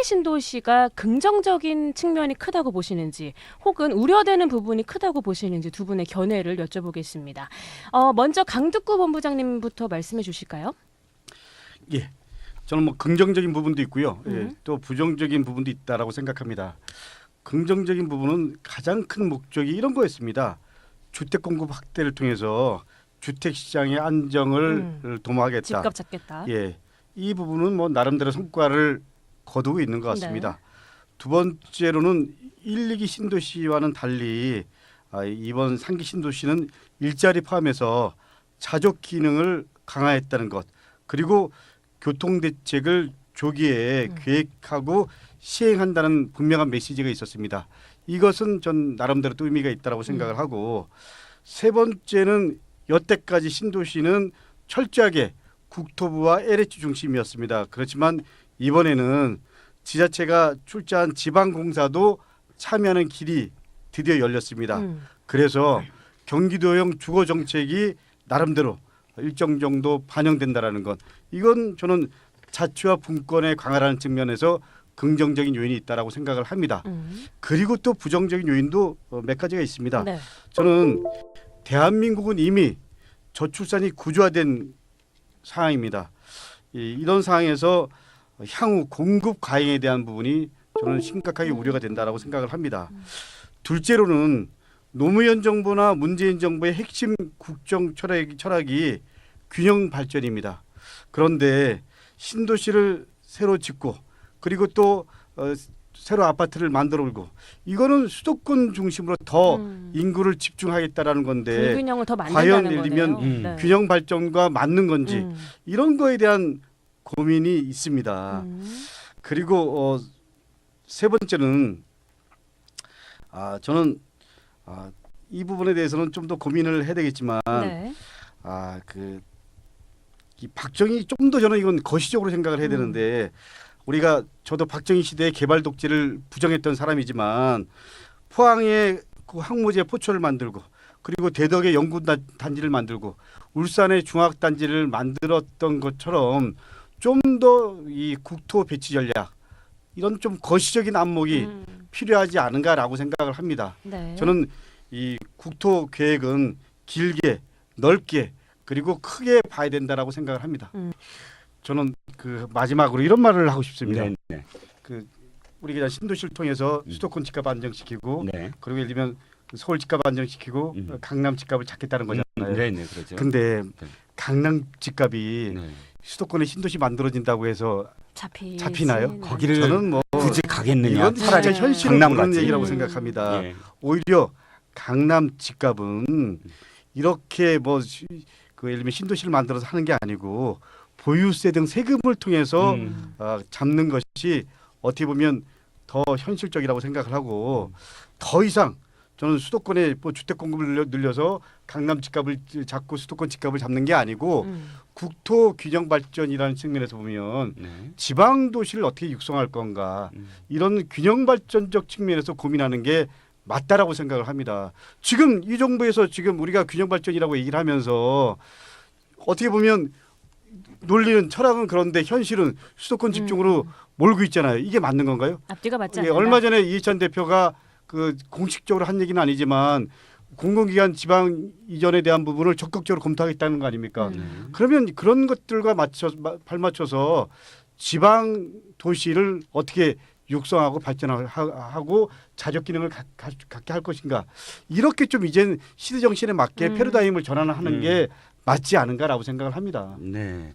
상기 신도시가 긍정적인 측면이 크다고 보시는지 혹은 우려되는 부분이 크다고 보시는지 두 분의 견해를 여쭤보겠습니다. 어, 먼저 강득구 본부장님부터 말씀해 주실까요? 예. 저는 뭐 긍정적인 부분도 있고요. 예, 음. 또 부정적인 부분도 있다라고 생각합니다. 긍정적인 부분은 가장 큰 목적이 이런 거였습니다. 주택 공급 확대를 통해서 주택 시장의 안정을 도모하겠다. 집값 잡겠다. 예. 이 부분은 뭐 나름대로 성과를 거두고 있는 것 같습니다. 두 번째로는 1, 2기 신도시와는 달리 아, 이번 3기 신도시는 일자리 포함해서 자족 기능을 강화했다는 것 그리고 교통 대책을 조기에 음. 계획하고 시행한다는 분명한 메시지가 있었습니다. 이것은 전 나름대로 또 의미가 있다라고 생각을 하고 세 번째는 여태까지 신도시는 철저하게 국토부와 LH 중심이었습니다. 그렇지만 이번에는 지자체가 출자한 지방공사도 참여하는 길이 드디어 열렸습니다. 음. 그래서 경기도형 주거 정책이 나름대로 일정 정도 반영된다라는 것 이건 저는 자치와 분권의 강화라는 측면에서 긍정적인 요인이 있다라고 생각을 합니다. 음. 그리고 또 부정적인 요인도 어, 몇 가지가 있습니다. 네. 저는 대한민국은 이미 저출산이 구조화된 상황입니다. 이, 이런 상황에서 향후 공급 과잉에 대한 부분이 저는 심각하게 우려가 된다라고 생각을 합니다. 둘째로는 노무현 정부나 문재인 정부의 핵심 국정 철학이, 철학이 균형 발전입니다. 그런데 신도시를 새로 짓고 그리고 또 어, 새로 아파트를 만들어 오고 이거는 수도권 중심으로 더 음. 인구를 집중하겠다라는 건데 과연 예를. 들면 음, 네. 균형 발전과 맞는 건지 음. 이런 거에 대한 고민이 있습니다. 음. 그리고 어, 세 번째는 아 저는 아, 이 부분에 대해서는 좀 더 고민을 해야 되겠지만 네. 아그 이 박정희 좀 더 저는 이건 거시적으로 생각을 해야 음. 되는데 우리가 저도 박정희 시대의 개발 독재를 부정했던 사람이지만 포항에 그 항모제 포초를 만들고 그리고 대덕에 연구 단- 단지를 만들고 울산에 중학 단지를 만들었던 것처럼 좀 더 이 국토 배치 전략 이런 좀 거시적인 안목이 음. 필요하지 않은가라고 생각을 합니다. 네. 저는 이 국토 계획은 길게 넓게 그리고 크게 봐야 된다라고 생각을 합니다. 음. 저는 그 마지막으로 이런 말을 하고 싶습니다. 네, 네, 그 우리 그냥 신도시를 통해서 음. 수도권 집값 안정시키고 네. 그리고 예를 들면 서울 집값 안정시키고 음. 강남 집값을 잡겠다는 거잖아요. 네, 네, 그렇죠. 근데 네. 강남 집값이 네. 수도권에 신도시 만들어진다고 해서 잡히 잡히나요? 거기를 저는 뭐 굳이 가겠느냐? 이건 차라리 진짜 현실을 강남 모르는 같이. 얘기라고 음. 생각합니다. 예. 오히려 강남 집값은 이렇게 뭐 그 예를 들면 신도시를 만들어서 하는 게 아니고 보유세 등 세금을 통해서 음. 어, 잡는 것이 어떻게 보면 더 현실적이라고 생각을 하고 더 이상 저는 수도권에 뭐 주택 공급을 늘려- 늘려서 강남 집값을 잡고 수도권 집값을 잡는 게 아니고 음. 국토 균형 발전이라는 측면에서 보면 네. 지방 도시를 어떻게 육성할 건가 음. 이런 균형 발전적 측면에서 고민하는 게 맞다라고 생각을 합니다. 지금 이 정부에서 지금 우리가 균형 발전이라고 얘기를 하면서 어떻게 보면 논리는 철학은 그런데 현실은 수도권 집중으로 몰고 있잖아요. 이게 맞는 건가요? 앞뒤가 맞지 예, 않는다. 얼마 전에 이해찬 대표가 그 공식적으로 한 얘기는 아니지만 공공기관 지방 이전에 대한 부분을 적극적으로 검토하겠다는 거 아닙니까? 음. 네. 그러면 그런 것들과 맞춰 마- 발맞춰서 지방 도시를 어떻게 육성하고 발전하고 자력 기능을 가- 가- 갖게 할 것인가 이렇게 좀 이제는 시대 정신에 맞게 음. 패러다임을 전환하는 음. 게 맞지 않은가라고 생각을 합니다. 네.